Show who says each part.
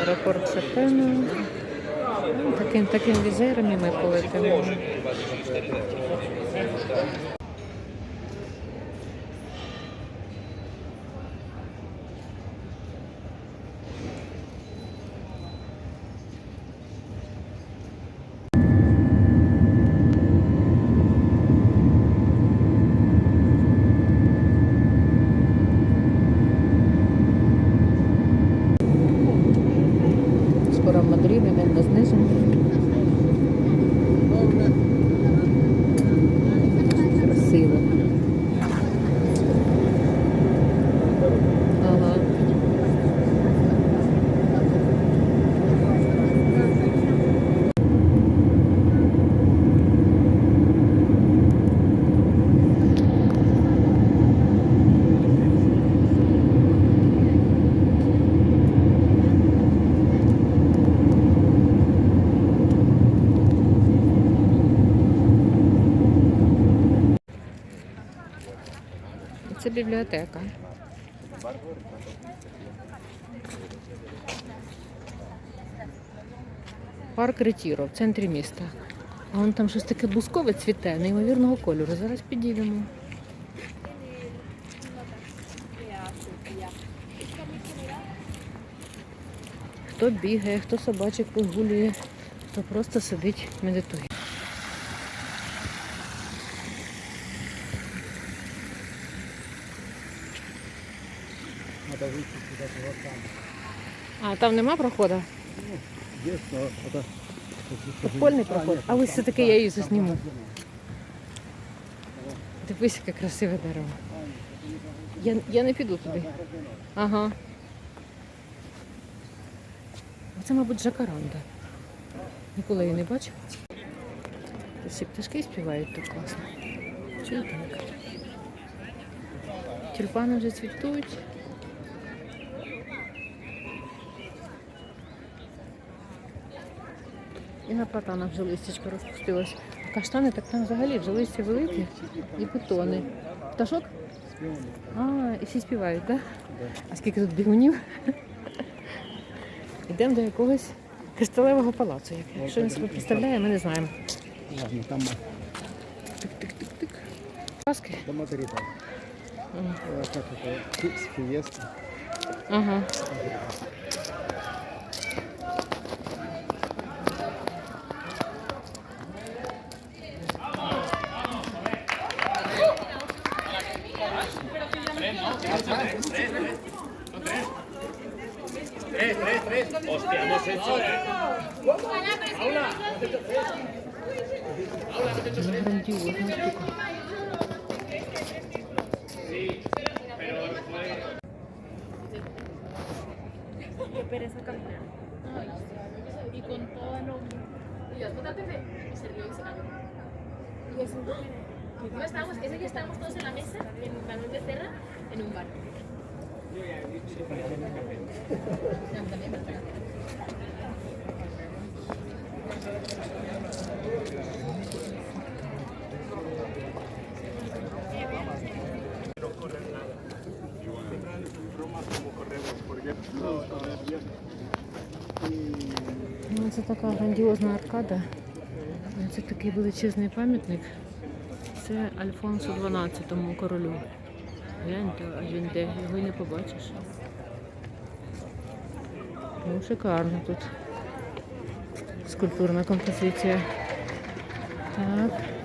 Speaker 1: Аеропорт Шопена. Ну, Таким, таким візером ми полетимо. Скоро в Мадрид, йдемо знизу. Красиво. Ага. Це бібліотека. Парк Ретіро в центрі міста. А вон там щось таке бускове цвіте, неймовірного кольору. Зараз підійдемо. Хто бігає, хто собачок вигулює, хто просто сидить, медитує.
Speaker 2: Надо выйти куда-то вот.
Speaker 1: А там нема проходу?
Speaker 2: Есть, но это...
Speaker 1: Подпольний проход. А ось все-таки я її засніму. Дивись, яке красиве дерево. Я, я не піду туди. Ага. Це, мабуть, жакаранда. Ніколи її не бачив. Тут всі пташки співають так класно. Чи так? Тюльпани вже цвітуть. І на платанах вже листячко розпустилось. А каштани так там взагалі вже листя великі і бутони. Пташок? А, і всі співають, так? Да? А скільки тут бігунів? Йдемо до якогось кришталевого палацу. як- Якщо він себе представляє, ми не знаємо.
Speaker 2: tres, tres, tres. Hostia, hemos
Speaker 1: hecho. Paula, hecho
Speaker 3: Qué pereza caminar. Y con toda la. Y se rió y se no estábamos, ese día estábamos todos en la mesa, en Manuel de Cerra, en un bar. Ya, también, pero-
Speaker 1: Ну, це така грандіозна аркада. Це такий величезний пам'ятник. Це Альфонсу 12 королю. Гляньте, а він де, його й не побачиш. Ну, шикарно тут. Скульптурна композиція. Так.